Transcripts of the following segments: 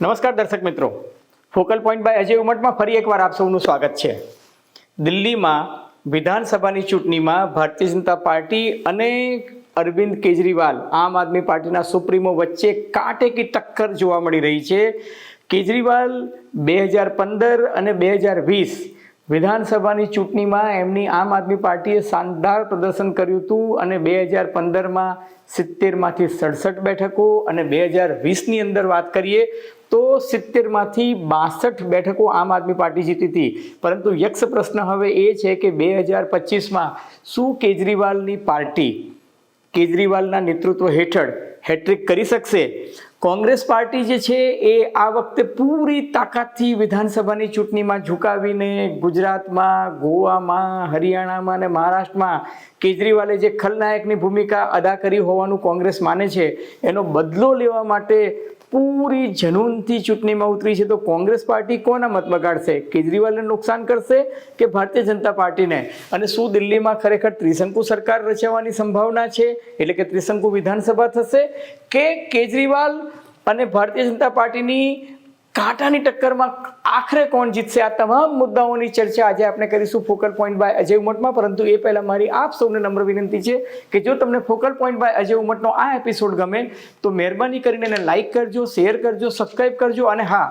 નમસ્કાર દર્શક મિત્રો. ફોકલ પોઈન્ટ બાય અજય ઉમટમાં ફરી એકવાર આપ સૌનું સ્વાગત છે. દિલ્હીમાં વિધાનસભાની ચૂંટણીમાં ભારતીય જનતા પાર્ટી અને અરવિંદ કેજરીવાલ આમ આદમી પાર્ટીના સુપ્રીમો વચ્ચે કાંટેકી ટક્કર જોવા મળી રહી છે. કેજરીવાલ બે હજાર પંદર અને બે હજાર વીસ વિધાનસભાની ચૂંટણીમાં એમની આમ આદમી પાર્ટીએ શાનદાર પ્રદર્શન કર્યું હતું અને બે હજાર પંદરમાં સિત્તેરમાંથી સડસઠ બેઠકો અને બે હજાર વીસની અંદર વાત કરીએ તો સિત્તેરમાંથી બાસઠ બેઠકો આમ આદમી પાર્ટી જીતી હતી. પરંતુ યક્ષ પ્રશ્ન હવે એ છે કે બે હજાર પચીસમાં શું કેજરીવાલની પાર્ટી, કેજરીવાલના નેતૃત્વ હેઠળ હેટ્રિક કરી શકશે? કોંગ્રેસ પાર્ટી જે છે એ આ વખતે પૂરી તાકાતથી વિધાનસભાની ચૂંટણીમાં ઝુકાવીને ગુજરાતમાં, ગોવામાં, હરિયાણામાં અને મહારાષ્ટ્રમાં કેજરીવાલે જે ખલનાયકની ભૂમિકા અદા કરી હોવાનું કોંગ્રેસ માને છે, એનો બદલો લેવા માટે પૂરી જનૂનથી ચૂંટણીમાં ઉતરી છે. તો કોંગ્રેસ પાર્ટી કોના મત બગાડશે? કેજરીવાલને નુકસાન કરશે કે ભારતીય જનતા પાર્ટીને? અને શું દિલ્હીમાં ખરેખર ત્રિશંકુ સરકાર રચવાની સંભાવના છે? એટલે કે ત્રિશંકુ વિધાનસભા થશે કે કેજરીવાલ અને ભારતીય જનતા પાર્ટીની કાંટાની ટક્કરમાં આખરે કોણ જીતશે? આ તમામ મુદ્દાઓની ચર્ચા આજે આપણે કરીશું ફોકલ પોઈન્ટ બાય અજય ઉમટમાં. પરંતુ એ પહેલાં મારી આપ સૌને નમ્ર વિનંતી છે કે જો તમને ફોકલ પોઈન્ટ બાય અજય ઉમટનો આ એપિસોડ ગમે, તો મહેરબાની કરીને એને લાઇક કરજો શેર કરજો સબસ્ક્રાઈબ કરજો અને હા,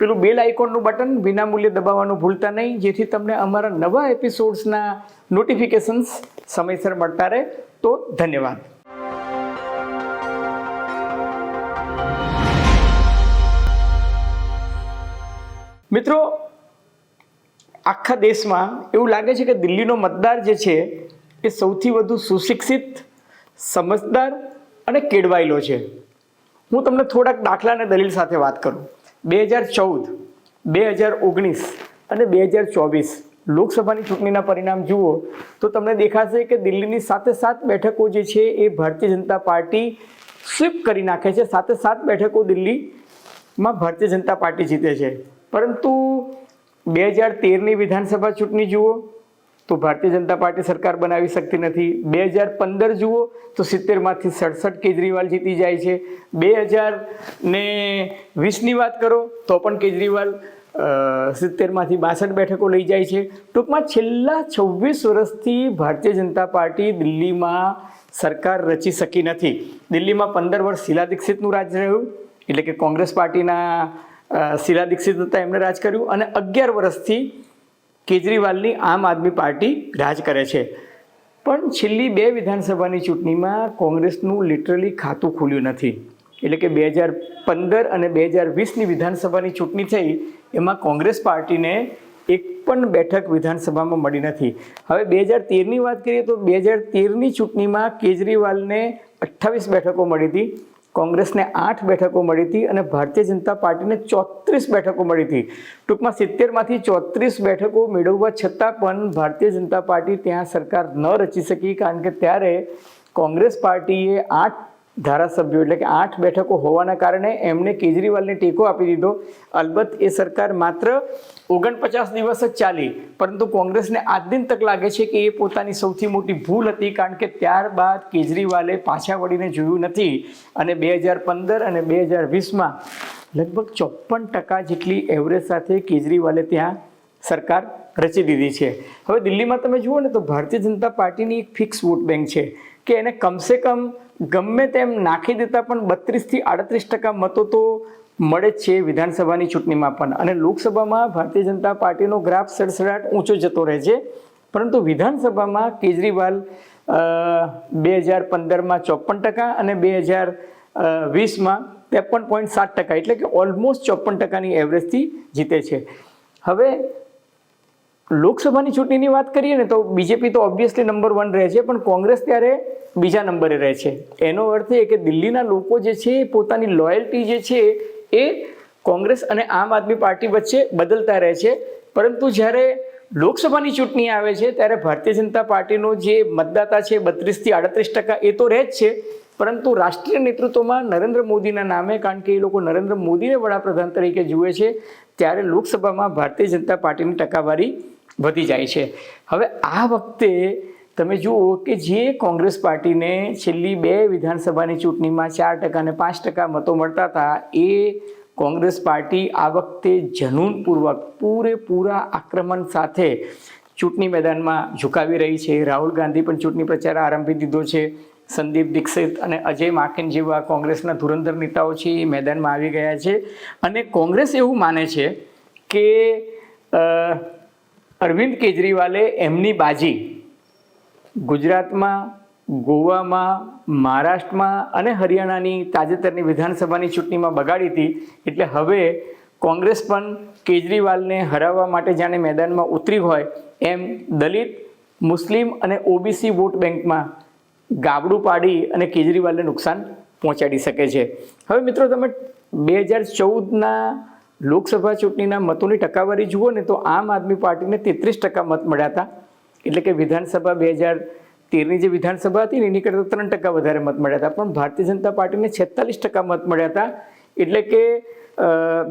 પેલું બેલ આઇકોનનું બટન વિનામૂલ્યે દબાવવાનું ભૂલતા નહીં, જેથી તમને અમારા નવા એપિસોડ્સના નોટિફિકેશન્સ સમયસર મળતા રહે. તો ધન્યવાદ. મિત્રો, આખા દેશમાં એવું લાગે છે કે દિલ્હીનો મતદાર જે છે એ સૌથી વધુ સુશિક્ષિત, સમજદાર અને કેળવાયેલો છે. હું તમને થોડાક દાખલા અને દલીલ સાથે વાત કરું. બે હજાર ચૌદ, બે હજાર ઓગણીસ અને બે હજાર ચોવીસ લોકસભાની ચૂંટણીના પરિણામ જુઓ તો તમને દેખાશે કે દિલ્હીની સાથે સાત બેઠકો જે છે એ ભારતીય જનતા પાર્ટી સ્વીપ કરી નાખે છે. સાથે સાત બેઠકો દિલ્હીમાં ભારતીય જનતા પાર્ટી જીતે છે. પરંતુ બે હજાર તેરની વિધાનસભા ચૂંટણી જુઓ તો ભારતીય જનતા પાર્ટી સરકાર બનાવી શકતી નથી. બે હજાર પંદર જુઓ તો સિત્તેરમાંથી સડસઠ કેજરીવાલ જીતી જાય છે. બે હજાર ને વીસની વાત કરો તો પણ કેજરીવાલ સિત્તેરમાંથી બાસઠ બેઠકો લઈ જાય છે. ટૂંકમાં છેલ્લા છવ્વીસ વર્ષથી ભારતીય જનતા પાર્ટી દિલ્હીમાં સરકાર રચી શકી નથી. દિલ્હીમાં પંદર વર્ષ શીલા દીક્ષિતનું રાજ રહ્યું, એટલે કે કોંગ્રેસ પાર્ટીના શીલા દીક્ષિત હતા, એમણે રાજ કર્યું અને અગિયાર વર્ષથી કેજરીવાલની આમ આદમી પાર્ટી રાજ કરે છે. પણ છેલ્લી બે વિધાનસભાની ચૂંટણીમાં કોંગ્રેસનું લિટરલી ખાતું ખુલ્યું નથી. એટલે કે બે હજાર પંદર અને બે હજાર વીસની વિધાનસભાની ચૂંટણી થઈ, એમાં કોંગ્રેસ પાર્ટીને એક પણ બેઠક વિધાનસભામાં મળી નથી. હવે બે હજાર તેરની વાત કરીએ તો બે હજાર તેરની ચૂંટણીમાં કેજરીવાલને અઠ્ઠાવીસ બેઠકો મળી હતી. કોંગ્રેસને આઠ બેઠકો મળી હતી અને ભારતીય જનતા પાર્ટીને ચોત્રીસ બેઠકો મળી હતી. ટૂંકમાં સિત્તેરમાંથી ચોત્રીસ બેઠકો મેળવવા છતાં પણ ભારતીય જનતા પાર્ટી ત્યાં સરકાર ન રચી શકી કારણ કે ત્યારે કોંગ્રેસ પાર્ટીએ આઠ ધારાસભ્યો એટલે કે આઠ બેઠકો હોવાના કારણે એમને કેજરીવાલને ટેકો આપી દીધો. અલબત્ત એ સરકાર માત્ર ઓગણપચાસ દિવસ જ ચાલી, પરંતુ કોંગ્રેસને આજ દિન તક લાગે છે કે એ પોતાની સૌથી મોટી ભૂલ હતી, કારણ કે ત્યારબાદ કેજરીવાલે પાછા વળીને જોયું નથી. અને બે હજાર પંદર અને બે હજાર વીસમાં લગભગ ચોપન ટકા જેટલી એવરેજ સાથે કેજરીવાલે ત્યાં સરકાર રચી દીધી છે. હવે દિલ્હીમાં તમે જુઓ ને તો ભારતીય જનતા પાર્ટીની એક ફિક્સ વોટ બેંક છે, કે એને કમસે કમ ગમે તેમ નાખી દેતા પણ બત્રીસથી આડત્રીસ ટકા મતો તો મળે જ છે વિધાનસભાની ચૂંટણીમાં પણ. અને લોકસભામાં ભારતીય જનતા પાર્ટીનો ગ્રાફ સડસડાટ ઊંચો જતો રહે છે. પરંતુ વિધાનસભામાં કેજરીવાલ બે હજાર પંદરમાં ચોપન ટકા અને બે હજાર વીસમાં ત્રેપન પોઈન્ટ સાત ટકા. એટલે કે ઓલમોસ્ટ ચોપન ટકાની એવરેજથી જીતે છે. હવે, લોકસભાની ચૂંટણીની વાત કરીએ ને તો બીજેપી તો ઓબ્વિયસલી નંબર વન રહે છે, પણ કોંગ્રેસ ત્યારે બીજા નંબરે રહે છે. એનો અર્થ એ કે દિલ્હીના લોકો જે છે પોતાની લોયલ્ટી જે છે એ કોંગ્રેસ અને આમ આદમી પાર્ટી વચ્ચે બદલતા રહે છે. પરંતુ જ્યારે લોકસભાની ચૂંટણી આવે છે, ત્યારે ભારતીય જનતા પાર્ટીનો જે મતદાતા છે, બત્રીસથી આડત્રીસ ટકા એ તો રહે જ છે. પરંતુ રાષ્ટ્રીય નેતૃત્વમાં નરેન્દ્ર મોદીના નામે, કારણ કે એ લોકો નરેન્દ્ર મોદીને વડાપ્રધાન તરીકે જુએ છે, ત્યારે લોકસભામાં ભારતીય જનતા પાર્ટીની ટકાવારી વધી જાય છે. હવે આ વખતે તમે જુઓ કે જે કોંગ્રેસ પાર્ટીને છેલ્લી બે વિધાનસભાની ચૂંટણીમાં ચાર ટકા અને પાંચ ટકા મતો મળતા હતા, એ કોંગ્રેસ પાર્ટી આ વખતે જનૂનપૂર્વક પૂરેપૂરા આક્રમણ સાથે ચૂંટણી મેદાનમાં ઝુકાવી રહી છે. રાહુલ ગાંધી પણ ચૂંટણી પ્રચાર આરંભી દીધો છે. સંદીપ દીક્ષિત અને અજય માકેન જેવા કોંગ્રેસના ધુરંધર નેતાઓ છે એ મેદાનમાં આવી ગયા છે. અને કોંગ્રેસ એવું માને છે કે અરવિંદ કેજરીવાલે એમની બાજી ગુજરાતમાં, ગોવામાં, મહારાષ્ટ્રમાં અને હરિયાણાની તાજેતરની વિધાનસભાની ચૂંટણીમાં બગાડી હતી. એટલે હવે કોંગ્રેસ પણ કેજરીવાલને હરાવવા માટે જાણે મેદાનમાં ઉતરી હોય એમ દલિત, મુસ્લિમ અને ઓબીસી વોટ બેંકમાં ગાબડું પાડી અને કેજરીવાલને નુકસાન પહોંચાડી શકે છે. હવે મિત્રો તમે બે હજાર ચૌદના લોકસભા ચૂંટણીના મતોની ટકાવારી જુઓ ને તો આમ આદમી પાર્ટીને તેત્રીસ ટકા મત મળ્યા હતા. એટલે કે વિધાનસભા બે હજાર તેરની જે વિધાનસભા હતી ને એની કરતાં ત્રણ ટકા વધારે મત મળ્યા હતા. પણ ભારતીય જનતા પાર્ટીને છેતાલીસ ટકા મત મળ્યા હતા. એટલે કે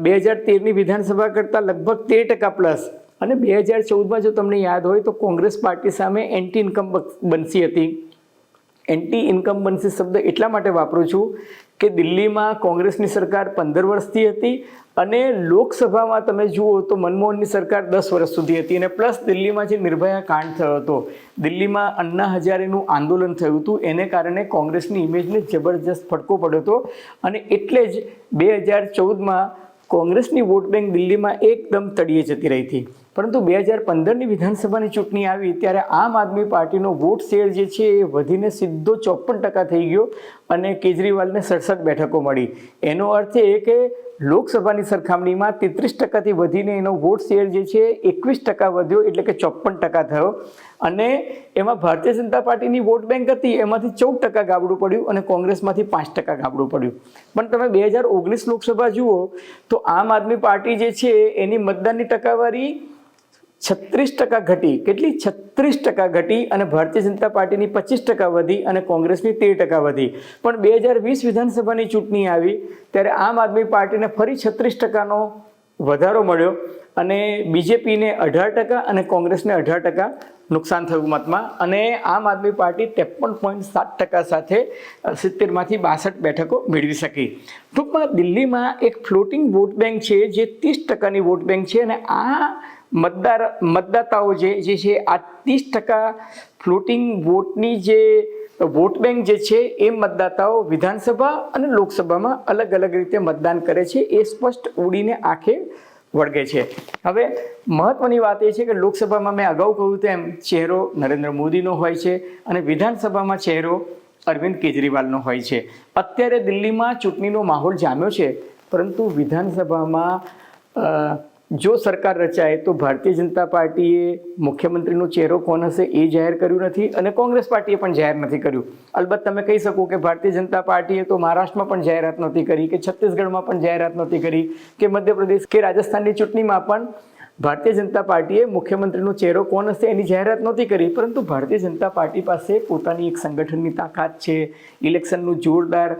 બે હજાર તેરની વિધાનસભા કરતાં લગભગ તેર ટકા પ્લસ. અને બે હજાર ચૌદમાં જો તમને યાદ હોય તો કોંગ્રેસ પાર્ટી સામે એન્ટી ઇન્કમ બનસી હતી. એન્ટી ઇન્કમ્બન્સી શબ્દ એટલા માટે વાપરું છું કે દિલ્હીમાં કોંગ્રેસની સરકાર પંદર વર્ષથી હતી અને લોકસભામાં તમે જુઓ તો મનમોહનની સરકાર દસ વર્ષ સુધી હતી અને પ્લસ દિલ્હીમાં જે નિર્ભયા કાંડ થયો હતો, દિલ્હીમાં અન્ના હજારેનું આંદોલન થયું હતું, એને કારણે કોંગ્રેસની ઇમેજને જબરજસ્ત ફટકો પડ્યો હતો અને એટલે જ બે હજાર ચૌદમાં કોંગ્રેસની વોટ બેંક દિલ્હીમાં એકદમ તળિયે જતી રહી હતી. પરંતુ બે હજાર પંદરની વિધાનસભાની ચૂંટણી આવી ત્યારે આમ આદમી પાર્ટીનો વોટ શેર જે છે એ વધીને સીધો ચોપન ટકા થઈ ગયો અને કેજરીવાલને સડસઠ બેઠકો મળી. એનો અર્થ એ કે લોકસભાની સરખામણીમાં તેત્રીસ ટકાથી વધીને એનો વોટ શેર જે છે એકવીસ ટકા વધ્યો એટલે કે ચોપન ટકા થયો. અને એમાં ભારતીય જનતા પાર્ટીની વોટ બેંક હતી એમાંથી ચૌદ ટકા ગાબડું પડ્યું અને કોંગ્રેસમાંથી પાંચ ટકા ગાબડું પડ્યું. પણ તમે બે હજાર ઓગણીસ લોકસભા જુઓ તો આમ આદમી પાર્ટી જે છે એની મતદાનની ટકાવારી છત્રીસ ટકા ઘટી. કેટલી? છત્રીસ ટકા ઘટી અને ભારતીય જનતા પાર્ટીની પચીસ ટકા વધી અને કોંગ્રેસની તેર ટકા વધી. પણ બે હજાર વીસ વિધાનસભાની ચૂંટણી આવી, ત્યારે આમ આદમી પાર્ટીને ફરી છત્રીસ ટકાનો વધારો મળ્યો અને બીજેપીને અઢાર ટકા અને કોંગ્રેસને અઢાર ટકા નુકસાન થયું મતમાં. અને આમ આદમી પાર્ટી ત્રેપન પોઈન્ટ સાત ટકા સાથે સિત્તેરમાંથી બાસઠ બેઠકો મેળવી શકી. ટૂંકમાં દિલ્હીમાં એક ફ્લોટિંગ વોટ બેંક છે જે ત્રીસ ટકાની વોટ બેંક છે અને આ મતદાર મતદાતાઓ જે જે છે આ ત્રીસ ટકા ફ્લોટિંગ વોટની જે વોટ બેંક જે છે, એ મતદાતાઓ વિધાનસભા અને લોકસભામાં અલગ અલગ રીતે મતદાન કરે છે, એ સ્પષ્ટ ઉડીને આંખે વળગે છે. હવે મહત્વની વાત એ છે કે લોકસભામાં મેં અગાઉ કહ્યું તેમ ચહેરો નરેન્દ્ર મોદીનો હોય છે અને વિધાનસભામાં ચહેરો અરવિંદ કેજરીવાલનો હોય છે. અત્યારે દિલ્હીમાં ચૂંટણીનો માહોલ જામ્યો છે, પરંતુ વિધાનસભામાં જો સરકાર રચાય તો ભારતીય જનતા પાર્ટીએ મુખ્યમંત્રીનો ચહેરો કોણ હશે એ જાહેર કર્યું નથી અને કોંગ્રેસ પાર્ટીએ પણ જાહેર નથી કર્યું. અલબત્ત તમે કહી શકો કે ભારતીય જનતા પાર્ટીએ તો મહારાષ્ટ્રમાં પણ જાહેરાત નહોતી કરી, કે છત્તીસગઢમાં પણ જાહેરાત નહોતી કરી, કે મધ્યપ્રદેશ કે રાજસ્થાનની ચૂંટણીમાં પણ ભારતીય જનતા પાર્ટીએ મુખ્યમંત્રીનો ચહેરો કોણ હશે એની જાહેરાત નહોતી કરી, પરંતુ ભારતીય જનતા પાર્ટી પાસે પોતાની એક સંગઠનની તાકાત છે, ઇલેક્શનનું જોરદાર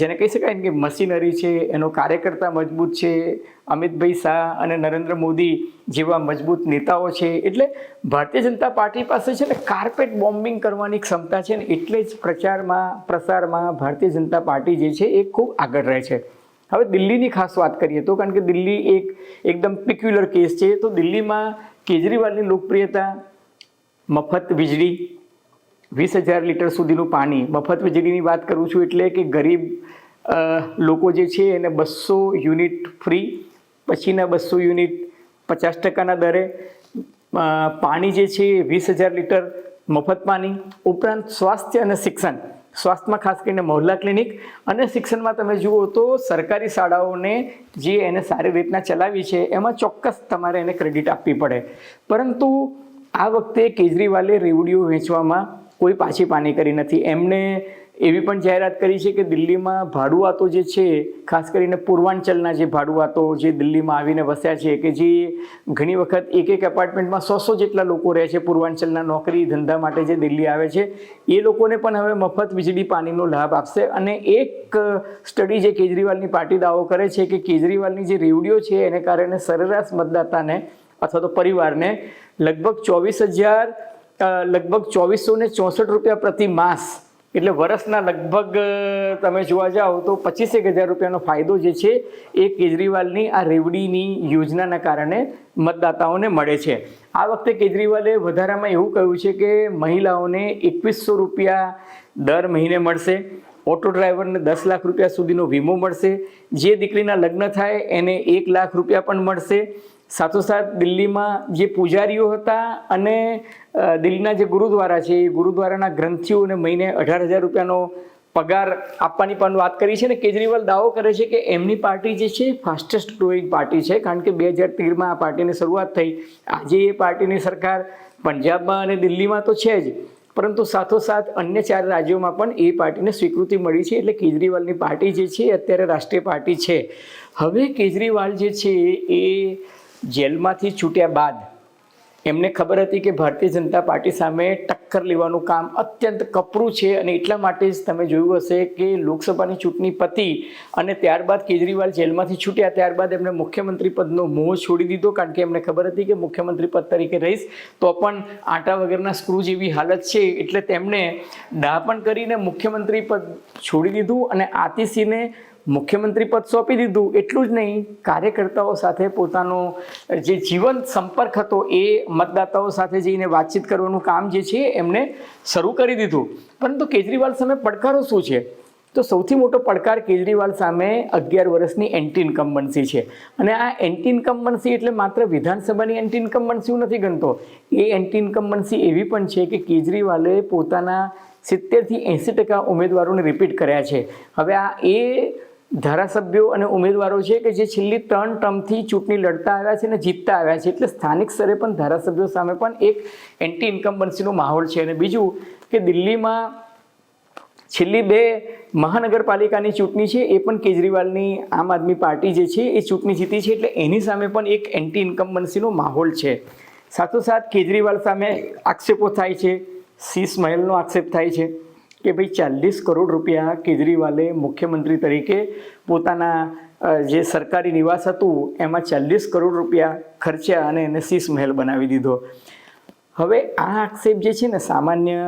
જેને કહી શકાય કે મશીનરી છે, એનો કાર્યકર્તા મજબૂત છે, અમિતભાઈ શાહ અને નરેન્દ્ર મોદી જેવા મજબૂત નેતાઓ છે. એટલે ભારતીય જનતા પાર્ટી પાસે છે ને કાર્પેટ બોમ્બિંગ કરવાની ક્ષમતા છે ને એટલે જ પ્રચારમાં, પ્રસારમાં ભારતીય જનતા પાર્ટી જે છે એ ખૂબ આગળ રહે છે. હવે દિલ્હીની ખાસ વાત કરીએ તો કારણ કે દિલ્હી એક એકદમ પિક્યુલર કેસ છે. તો દિલ્હીમાં કેજરીવાલની લોકપ્રિયતા, મફત વીજળી, વીસ હજાર લીટર સુધીનું પાણી. મફત વીજળીની વાત કરું છું એટલે કે ગરીબ લોકો જે છે એને બસો યુનિટ ફ્રી, પછીના બસો યુનિટ પચાસ ટકાના દરે પાણી જે છે વીસ હજાર લીટર મફત પાણી, ઉપરાંત સ્વાસ્થ્ય અને શિક્ષણ. સ્વાસ્થ્યમાં ખાસ કરીને મહોલ્લા ક્લિનિક અને શિક્ષણમાં તમે જુઓ તો સરકારી શાળાઓને જે એને સારી રીતના ચલાવી છે, એમાં ચોક્કસ તમારે એને ક્રેડિટ આપવી પડે. પરંતુ આ વખતે કેજરીવાલે રેવડીઓ વેચવામાં કોઈ પાછી પાની કરી નથી. એમને એવી પણ જાહેરાત કરી છે કે દિલ્હીમાં ભાડુઆતો જે છે, ખાસ કરીને પૂર્વાંચલના જે ભાડુઆતો જે દિલ્હીમાં આવીને વસ્યા છે કે જે ઘણી વખત એક એક એપાર્ટમેન્ટમાં સો સો જેટલા લોકો રહે છે પૂર્વાંચલના નોકરી ધંધા માટે જે દિલ્હી આવે છે, એ લોકોને પણ હવે મફત વીજળી પાણીનો લાભ આપશે. અને એક સ્ટડી જે કેજરીવાલની પાર્ટી દાવો કરે છે કે કેજરીવાલની જે રેવડીઓ છે એને કારણે સરેરાશ મતદાતાને અથવા તો પરિવારને લગભગ ચોવીસ હજાર લગભગ ચોવીસો ને ચોસઠ રૂપિયા પ્રતિ માસ એટલે વર્ષના લગભગ તમે જોવા જાઓ તો પચીસેક હજાર રૂપિયાનો ફાયદો જે છે, એ કેજરીવાલની આ રેવડીની યોજનાના કારણે મતદાતાઓને મળે છે. આ વખતે કેજરીવાલે વધારામાં એવું કહ્યું છે કે મહિલાઓને એકવીસો રૂપિયા દર મહિને મળશે, ઓટો ડ્રાઈવરને દસ લાખ રૂપિયા સુધીનો વીમો મળશે, જે દીકરીના લગ્ન થાય એને એક લાખ રૂપિયા પણ મળશે સાથોસાથ દિલ્હીમાં જે પૂજારીઓ હતા અને દિલ્હીના જે ગુરુદ્વારા છે, એ ગુરુદ્વારાના ગ્રંથિઓને મહિને અઢાર હજાર રૂપિયાનો પગાર આપવાની પણ વાત કરી છે ને કેજરીવાલ દાવો કરે છે કે એમની પાર્ટી જે છે, ફાસ્ટેસ્ટ ગ્રોઈંગ પાર્ટી છે, કારણ કે બે હજાર તેરમાં આ પાર્ટીની શરૂઆત થઈ. આજે એ પાર્ટીની સરકાર પંજાબમાં અને દિલ્હીમાં તો છે જ, પરંતુ સાથોસાથ અન્ય ચાર રાજ્યોમાં પણ એ પાર્ટીને સ્વીકૃતિ મળી છે એટલે કેજરીવાલની પાર્ટી જે છે અત્યારે રાષ્ટ્રીય પાર્ટી છે. હવે કેજરીવાલ જે છે એ જેલમાંથી છૂટ્યા બાદ એમને ખબર હતી કે ભારતીય જનતા પાર્ટી સામે ટક્કર લેવાનું કામ અત્યંત કપરું છે અને એટલા માટે જ તમે જોયું હશે કે લોકસભાની ચૂંટણી પતી અને ત્યારબાદ કેજરીવાલ જેલમાંથી છૂટ્યા ત્યારબાદ એમણે મુખ્યમંત્રી પદનો મોહ છોડી દીધો. કારણ કે એમને ખબર હતી કે મુખ્યમંત્રી પદ તરીકે રહીશ તો પણ આટા વગરના સ્ક્રૂ જેવી હાલત છે એટલે તેમણે ડાપણ કરીને મુખ્યમંત્રી પદ છોડી દીધું અને આતિશીને મુખ્યમંત્રી પદ સોંપી દીધું, એટલું જ નહીં, કાર્યકર્તાઓ સાથે પોતાનો જે જીવંત સંપર્ક હતો એ મતદાતાઓ સાથે જઈને વાતચીત કરવાનું કામ જે છે એમને શરૂ કરી દીધું. પરંતુ કેજરીવાલ સામે પડકારો શું છે? તો સૌથી મોટો પડકાર કેજરીવાલ સામે અગિયાર વર્ષની એન્ટી ઇન્કમ્બન્સી છે. અને આ એન્ટી ઇન્કમ્બન્સી એટલે માત્ર વિધાનસભાની એન્ટી ઇન્કમ્બન્સી નથી ગણતો. એ એન્ટી ઇન્કમ્બન્સી એવી પણ છે કે કેજરીવાલે પોતાના સિત્તેરથી એંસી ટકા ઉમેદવારોને રિપીટ કર્યા છે. હવે આ એ ધારાસભ્યો અને ઉમેદવારો છે કે જે છેલ્લી ત્રણ ટર્મથી ચૂંટણી લડતા આવ્યા છે અને જીતતા આવ્યા છે. એટલે સ્થાનિક સ્તરે પણ ધારાસભ્યો સામે પણ એક એન્ટી ઇન્કમ્બન્સીનો માહોલ છે. અને બીજું કે દિલ્હીમાં છેલ્લી બે મહાનગરપાલિકાની ચૂંટણી છે, એ પણ કેજરીવાલની આમ આદમી પાર્ટી જે છે, એ ચૂંટણી જીતી છે. એટલે એની સામે પણ એક એન્ટી ઇન્કમ્બન્સીનો માહોલ છે. સાથોસાથ કેજરીવાલ સામે આક્ષેપો થાય છે. શીશ મહેલનો આક્ષેપ થાય છે. કે ભાઈ ચાલીસ કરોડ રૂપિયા કેજરીવાલે મુખ્યમંત્રી તરીકે પોતાના જે સરકારી નિવાસ હતું, એમાં ચાલીસ કરોડ રૂપિયા ખર્ચ્યા અને એને શીશ મહેલ બનાવી દીધો. હવે આ આક્ષેપ જે છે ને સામાન્ય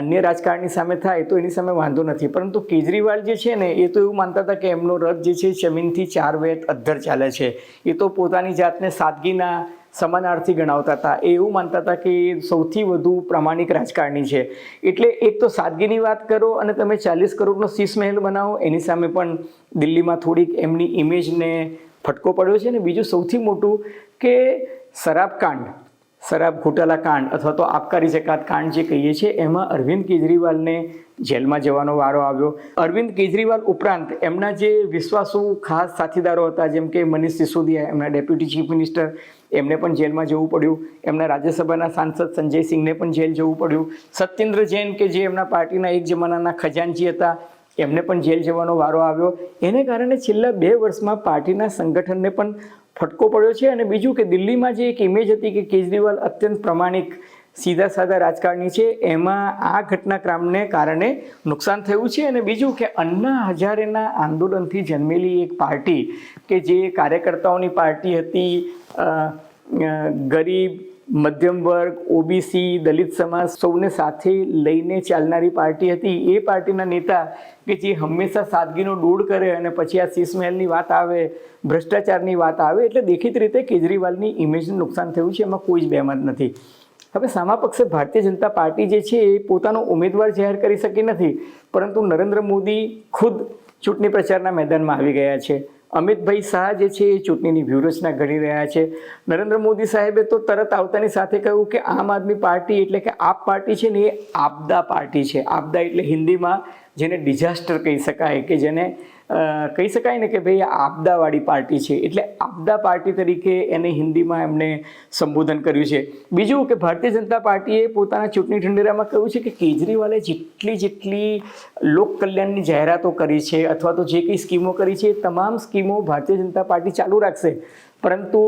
અન્ય રાજકારણી સામે થાય તો એની સામે વાંધો નથી. પરંતુ કેજરીવાલ જે છે ને, એ તો એવું માનતા હતા કે એમનો રથ જે છે, જમીનથી ચાર વેત અધ્ધર ચાલે છે. એ તો પોતાની જાતને સાદગીના સમાનાર્થી ગણાવતા હતા. એ એવું માનતા હતા કે સૌથી વધુ પ્રામાણિક રાજકારણી છે. એટલે એક તો સાદગીની વાત કરો અને તમે ચાલીસ કરોડનો શીશ મહેલ બનાવો, એની સામે પણ દિલ્હીમાં થોડીક એમની ઇમેજને ફટકો પડ્યો છે. ને બીજું સૌથી મોટું કે શરાબકાંડ શરાબ ઘોટાલા કાંડ અથવા તો આબકારી જકાત કાંડ જે કહીએ છીએ, એમાં અરવિંદ કેજરીવાલને જેલમાં જવાનો વારો આવ્યો. અરવિંદ કેજરીવાલ ઉપરાંત એમના જે વિશ્વાસુ ખાસ સાથીદારો હતા, જેમ કે મનીષ સિસોદિયા, એમના ડેપ્યુટી ચીફ મિનિસ્ટર એમને પણ જેલમાં જવું પડ્યું. એમના રાજ્યસભાના સાંસદ સંજય સિંહને પણ જેલ જવું પડ્યું. સત્યેન્દ્ર જૈન કે જે એમના પાર્ટીના એક જમાનાના ખજાનચી હતા, એમને પણ જેલ જવાનો વારો આવ્યો. એને કારણે છેલ્લા બે વર્ષમાં પાર્ટીના સંગઠનને પણ ફટકો પડ્યો છે અને બીજું કે દિલ્હીમાં જે એક ઇમેજ હતી કે કેજરીવાલ અત્યંત પ્રમાણિક સીધા સાધા રાજકારણી છે, એમાં આ ઘટનાક્રમને કારણે નુકસાન થયું છે અને બીજું કે અન્ના હજારેના આંદોલનથી જન્મેલી એક પાર્ટી કે જે કાર્યકર્તાઓની પાર્ટી હતી ગરીબ, મધ્યમ વર્ગ, ઓબીસી, દલિત સમાજ સૌને સાથે લઈને ચાલનારી પાર્ટી હતી. એ પાર્ટીના નેતા કે જે હંમેશા સાદગીનો દૂર કરે અને પછી આ શીશ મહેલની વાત આવે, ભ્રષ્ટાચારની વાત આવે, એટલે દેખીત રીતે કેજરીવાલની ઇમેજને નુકસાન થયું છે, એમાં કોઈ જ બેમત નથી. હવે સામા પક્ષે ભારતીય જનતા પાર્ટી જે છે એ પોતાનો ઉમેદવાર જાહેર કરી શકી નથી, પરંતુ નરેન્દ્ર મોદી ખુદ ચૂંટણી પ્રચારના મેદાનમાં આવી ગયા છે. અમિતભાઈ શાહ જે છે એ ચૂંટણીની વ્યૂહરચના ઘડી રહ્યા છે. નરેન્દ્ર મોદી સાહેબે તો તરત આવતાની સાથે કહ્યું કે આમ આદમી પાર્ટી એટલે કે આપ પાર્ટી છે ને એ આપદા પાર્ટી છે. આપદા એટલે હિન્દીમાં જેને ડિઝાસ્ટર કહી શકાય કે જેને કહી શકાય ને કે ભાઈ આપદાવાળી પાર્ટી છે. એટલે આપદા પાર્ટી તરીકે એને હિન્દીમાં એમને સંબોધન કર્યું છે. બીજું કે ભારતીય જનતા પાર્ટીએ પોતાના ચૂંટણી ઠંડેરામાં કહ્યું છે કે કેજરીવાલે જેટલી જેટલી લોક કલ્યાણની જાહેરાતો કરી છે અથવા તો જે કંઈ સ્કીમો કરી છે તમામ સ્કીમો ભારતીય જનતા પાર્ટી ચાલુ રાખશે. પરંતુ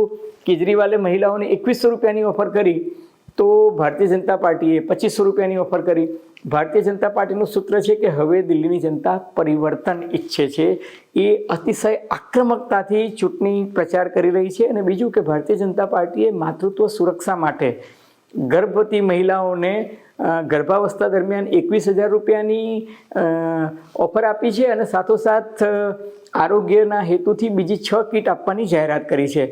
કેજરીવાલે મહિલાઓને એકવીસો રૂપિયાની ઓફર કરી. તો ભારતીય જનતા પાર્ટીએ પચીસો રૂપિયાની ઓફર કરી. ભારતીય જનતા પાર્ટીનું સૂત્ર છે કે હવે દિલ્હીની જનતા પરિવર્તન ઈચ્છે છે. એ અતિશય આક્રમકતાથી ચૂંટણી પ્રચાર કરી રહી છે અને બીજું કે ભારતીય જનતા પાર્ટીએ માતૃત્વ સુરક્ષા માટે ગર્ભવતી મહિલાઓને ગર્ભાવસ્થા દરમિયાન એકવીસ હજાર રૂપિયાની ઓફર આપી છે અને સાથોસાથ આરોગ્યના હેતુથી બીજી છ કીટ આપવાની જાહેરાત કરી છે.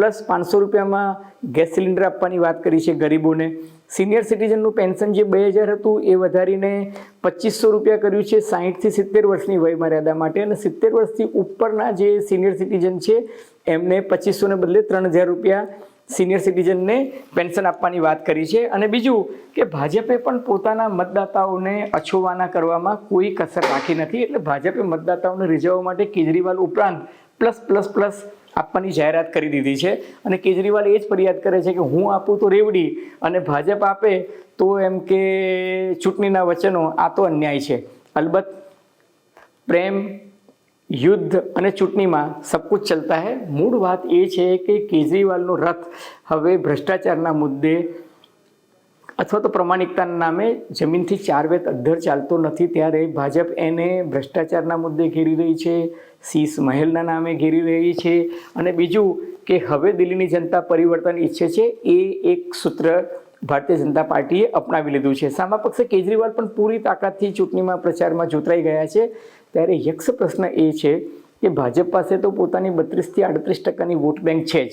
પ્લસ પાંચસો રૂપિયામાં ગેસ સિલિન્ડર આપવાની વાત કરી છે ગરીબોને. સિનિયર સિટીઝનનું પેન્શન જે બે હજાર હતું એ વધારીને પચીસો રૂપિયા કર્યું છે સાહીઠથી સિત્તેર વર્ષની વય મર્યાદા માટે અને સિત્તેર વર્ષથી ઉપરના જે સિનિયર સિટીઝન છે એમને પચીસોને બદલે ત્રણ હજાર રૂપિયા સિનિયર સિટીઝનને પેન્શન આપવાની વાત કરી છે. અને બીજું કે ભાજપે પણ પોતાના મતદાતાઓને અછોવાના કરવામાં કોઈ કસર રાખી નથી. એટલે ભાજપે મતદાતાઓને રીઝવવા માટે કેજરીવાલ ઉપરાંત પ્લસ પ્લસ પ્લસ આપવાની જાહેરાત કરી દીધી છે. અને કેજરીવાલ એ જ ફરિયાદ કરે છે કે હું આપું તો રેવડી અને ભાજપ આપે તો એમ કે ચૂંટણીના વચનો, આ તો અન્યાય છે. અલબત્ત પ્રેમ, યુદ્ધ અને ચૂંટણીમાં સબકુચ ચલતા હૈ. મૂળ વાત એ છે કે કેજરીવાલનો રથ હવે ભ્રષ્ટાચારના મુદ્દે અથવા તો પ્રમાણિકતાના નામે જમીનથી ચાર વેત અધ્ધર ચાલતો નથી. ત્યારે ભાજપ એને ભ્રષ્ટાચારના મુદ્દે ઘેરી રહી છે. શીશ મહેલના નામે ઘેરી રહી છે અને બીજું કે હવે દિલ્હીની જનતા પરિવર્તન ઈચ્છે છે એ એક સૂત્ર ભારતીય જનતા પાર્ટીએ અપનાવી લીધું છે. સામા પક્ષે કેજરીવાલ પણ પૂરી તાકાતથી ચૂંટણીમાં પ્રચારમાં જોતરાઈ ગયા છે. ત્યારે યક્ષ પ્રશ્ન એ છે કે ભાજપ પાસે તો પોતાની બત્રીસથી આડત્રીસ ટકાની વોટ બેંક છે જ.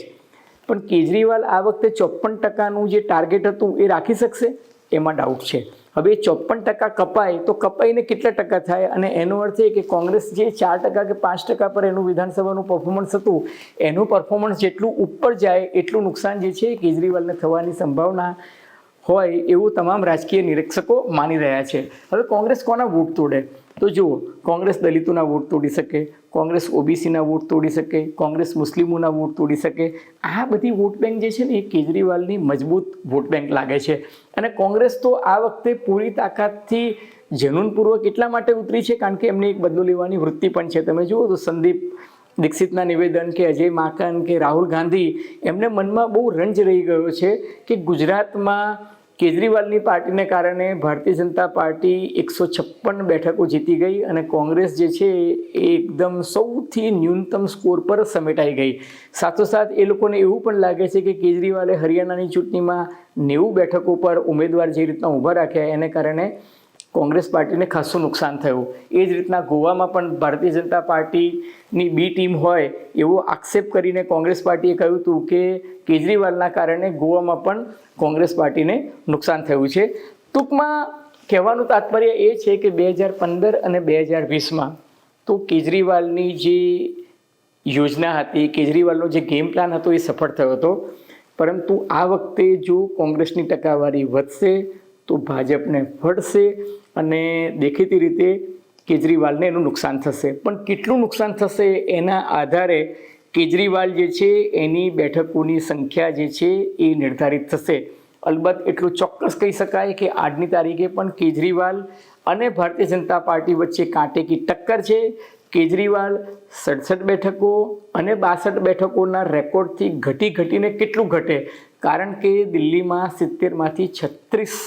પણ કેજરીવાલ આ વખતે ચોપન ટકાનું જે ટાર્ગેટ હતું એ રાખી શકશે? એમાં ડાઉટ છે. હવે ચોપન ટકા કપાય તો કપાઈને કેટલા ટકા થાય? અને એનો અર્થ એ કે કોંગ્રેસ જે ચાર ટકા કે પાંચ ટકા પર એનું વિધાનસભાનું પરફોર્મન્સ હતું, એનું પરફોર્મન્સ જેટલું ઉપર જાય એટલું નુકસાન જે છે કેજરીવાલને થવાની સંભાવના હોય એવું તમામ રાજકીય નિરીક્ષકો માની રહ્યા છે. હવે કોંગ્રેસ કોના વોટ તોડે? તો જુઓ, કોંગ્રેસ દલિતોના વોટ તોડી શકે, કોંગ્રેસ ઓબીસીના વોટ તોડી શકે, કોંગ્રેસ મુસ્લિમોના વોટ તોડી શકે. આ બધી વોટ બેંક જે છે ને એ કેજરીવાલની મજબૂત વોટ બેંક લાગે છે. અને કોંગ્રેસ તો આ વખતે પૂરી તાકાતથી જનૂનપૂર્વક એટલા માટે ઉતરી છે કારણ કે એમને એક બદલો લેવાની વૃત્તિ પણ છે. તમે જુઓ તો સંદીપ દીક્ષિતના નિવેદન કે અજય માકન કે રાહુલ ગાંધી એમને મનમાં બહુ રંજ રહી ગયો છે કે ગુજરાતમાં કેજરીવાલની પાર્ટીને કારણે ભારતીય જનતા પાર્ટી એકસો છપ્પન બેઠકો જીતી ગઈ અને કોંગ્રેસ જે છે એ એકદમ સૌથી ન્યૂનતમ સ્કોર પર સમેટાઈ ગઈ. સાથોસાથ એ લોકોને એવું પણ લાગે છે કે કેજરીવાલે હરિયાણાની ચૂંટણીમાં નેવું બેઠકો પર ઉમેદવાર જે રીતના ઊભા રાખ્યા એને કારણે કોંગ્રેસ પાર્ટીને ખાસું નુકસાન થયું. એ જ રીતના ગોવામાં પણ ભારતીય જનતા પાર્ટીની બી ટીમ હોય એવો આક્ષેપ કરીને કોંગ્રેસ પાર્ટીએ કહ્યું હતું કે કેજરીવાલના કારણે ગોવામાં પણ કોંગ્રેસ પાર્ટીને નુકસાન થયું છે. ટૂંકમાં કહેવાનું તાત્પર્ય એ છે કે બે હજાર પંદર અને બે હજાર વીસમાં તો કેજરીવાલની જે યોજના હતી, કેજરીવાલનો જે ગેમ પ્લાન હતો એ સફળ થયો હતો. પરંતુ આ વખતે જો કોંગ્રેસની ટકાવારી વધશે તો ભાજપને ફળશે. અને દેખીતી રીતે કેજરીવાલને એનું નુકસાન થશે. પણ કેટલું નુકસાન થશે એના આધારે કેજરીવાલ જે છે, એની બેઠકોની સંખ્યા જે છે, એ નિર્ધારિત થશે. અલબત્ત એટલું ચોક્કસ કહી શકાય કે આજની તારીખે પણ કેજરીવાલ અને ભારતીય જનતા પાર્ટી વચ્ચે કાંટે કી ટક્કર છે. કેજરીવાલ સડસઠ બેઠકો અને બાસઠ બેઠકોના રેકોર્ડથી ઘટી ઘટીને કેટલું ઘટે? કારણ કે દિલ્હીમાં સિત્તેરમાંથી છત્રીસ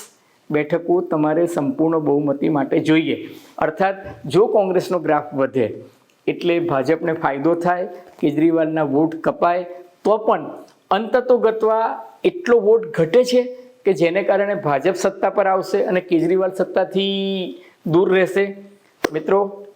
બેઠકો તમારે સંપૂર્ણ બહુમતી માટે જોઈએ. અર્થાત, જો કોંગ્રેસનો ગ્રાફ વધે, એટલે ભાજપને ફાયદો થાય, કેજરીવાલના વોટ કપાય, તો પણ અંતતો ગતવા એટલો વોટ ઘટે છે કે જેને કારણે ભાજપ સત્તા પર આવશે અને કેજરીવાલ સત્તાથી દૂર રહેશે. મિત્રો,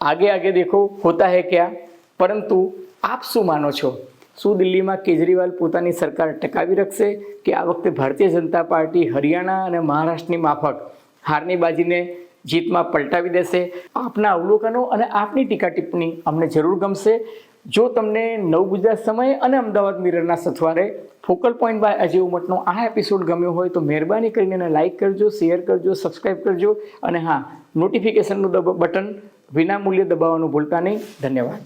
આગે આગે દેખો, હોતા હે ક્યાં? પરંતુ આપ શું માનો છો? શું દિલ્હીમાં કેજરીવાલ પોતાની સરકાર ટકાવી રાખશે કે આ વખતે ભારતીય જનતા પાર્ટી હરિયાણા અને મહારાષ્ટ્રની માફક હારની બાજીને જીતમાં પલટાવી દેશે? આપના અવલોકનો અને આપની ટીકા ટિપ્પણી અમને જરૂર ગમશે. જો તમને નવ ગુજરાત સમય અને અમદાવાદ મિરરના સથવારે ફોકલ પોઈન્ટ બાય અજય ઉમટનો આ એપિસોડ ગમ્યો હોય તો મહેરબાની કરીને એને લાઇક કરજો શેર કરજો સબસ્ક્રાઈબ કરજો અને હા નોટિફિકેશનનું બટન વિનામૂલ્યે દબાવવાનું ભૂલતા નહીં. ધન્યવાદ.